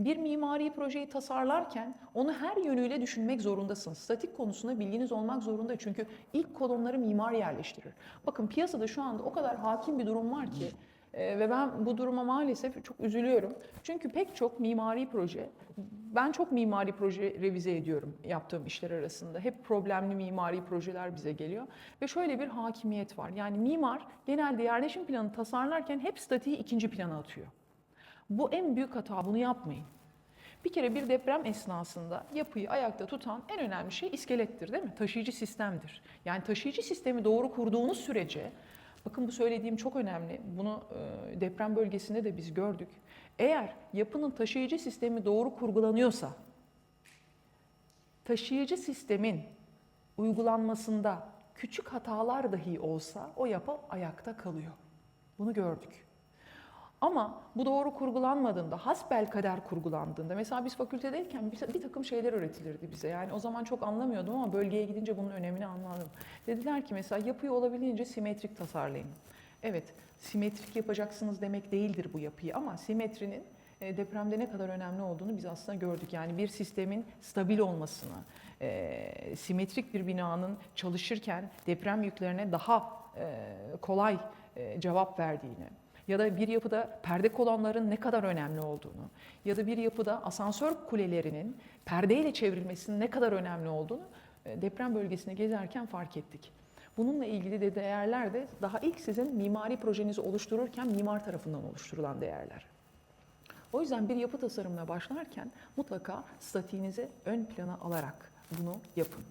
Bir mimari projeyi tasarlarken onu her yönüyle düşünmek zorundasınız. Statik konusunda bilginiz olmak zorunda çünkü ilk kolonları mimar yerleştirir. Bakın piyasada şu anda o kadar hakim bir durum var ki e, ve ben bu duruma maalesef çok üzülüyorum. Çünkü pek çok mimari proje, ben çok mimari proje revize ediyorum yaptığım işler arasında. Hep problemli mimari projeler bize geliyor ve şöyle bir hakimiyet var. Yani mimar genelde yerleşim planı tasarlarken hep statiği ikinci plana atıyor. Bu en büyük hata, bunu yapmayın. Bir kere bir deprem esnasında yapıyı ayakta tutan en önemli şey iskelettir değil mi? Taşıyıcı sistemdir. Yani taşıyıcı sistemi doğru kurduğunuz sürece, bakın bu söylediğim çok önemli, bunu e, deprem bölgesinde de biz gördük. Eğer yapının taşıyıcı sistemi doğru kurgulanıyorsa, taşıyıcı sistemin uygulanmasında küçük hatalar dahi olsa o yapı ayakta kalıyor. Bunu gördük. Ama bu doğru kurgulanmadığında, hasbel kader kurgulandığında, mesela biz fakültedeyken bir, bir takım şeyler öğretilirdi bize. Yani o zaman çok anlamıyordum ama bölgeye gidince bunun önemini anladım. Dediler ki mesela yapıyı olabildiğince simetrik tasarlayın. Evet, simetrik yapacaksınız demek değildir bu yapıyı ama simetrinin e, depremde ne kadar önemli olduğunu biz aslında gördük. Yani bir sistemin stabil olmasını, e, simetrik bir binanın çalışırken deprem yüklerine daha e, kolay e, cevap verdiğini, ya da bir yapıda perde kolonların ne kadar önemli olduğunu ya da bir yapıda asansör kulelerinin perdeyle çevrilmesinin ne kadar önemli olduğunu e, deprem bölgesine gezerken fark ettik. Bununla ilgili de değerler de daha ilk sizin mimari projenizi oluştururken mimar tarafından oluşturulan değerler. O yüzden bir yapı tasarımına başlarken mutlaka statiğinizi ön plana alarak bunu yapın.